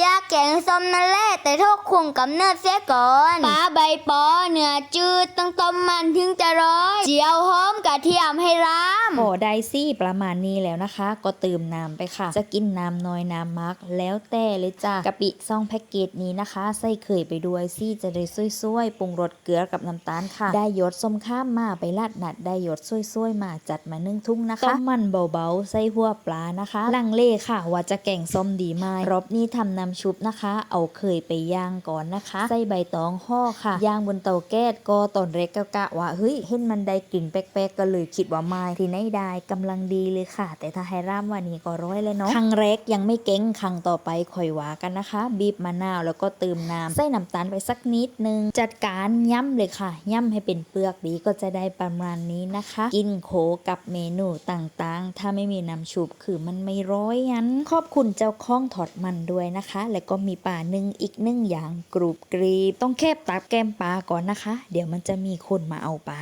ยาแกงส้มนั่นแหละแต่โทษคุงกับเนื้อเสียก่อนปลาใบปอเนื้อจืดต้องต้มมันถึงจะร้อยเจียวหอมกระ เทียมให้ร้ามพอได้ซี่ประมาณนี้แล้วนะคะ ก็เติมน้ำไปค่ะ จะกินน้ำน้อยน้ำมัก แล้วแต่เลยจ้ะกะปิซองแพ็กเกจนี้นะคะ ใส่เคยไปด้วยซี่จะได้ซ้ยๆปรุงรสเกลือกับน้ำตาลค่ะ ได้ยดส้มข้ามมาไปลาดหนัดได้ยดซ้ยๆมาจัดมานึ่งทุ่งนะคะต้มมันเบาๆ ใส่หัวปลานะคะ ลังเลค่ะ ว่าจะแกงส้มดีไหมรอบนี้ทำน้ำชุบนะคะ เอาเคยไปย่างก่อนนะคะใส่ใบตองห่อค่ะย่างบนเตาแก๊สก็ตอนเล็กก็กะว่าเฮ้ยเห็นมันได้กลิ่นแปลกๆก็เลยคิดว่าไม่ที่ไหนได้กำลังดีเลยค่ะ แต่ถ้าให้ร่ามวันนี้ก็ร้อยเลยเนาะครั้งแรกยังไม่เก่งครั้งต่อไปค่อยว่ากันนะคะ บีบมะนาวแล้วก็เติมน้ำใส่น้ำตาลไปสักนิดนึง จัดการย่ำเลยค่ะ ย่ำให้เป็นเปลือกดีก็จะได้ประมาณนี้นะคะ กินโขกับเมนูต่างๆ ถ้าไม่มีน้ำชุบคือมันไม่ร้อยยันขอบคุณเจ้าข้องถอดมันด้วยนะคะ แล้วก็มีปลาหนึ่งอีกหนึ่งอย่างกรูบกรีบต้องแคบตับแก้มปลาก่อนนะคะ เดี๋ยวมันจะมีคนมาเอาไป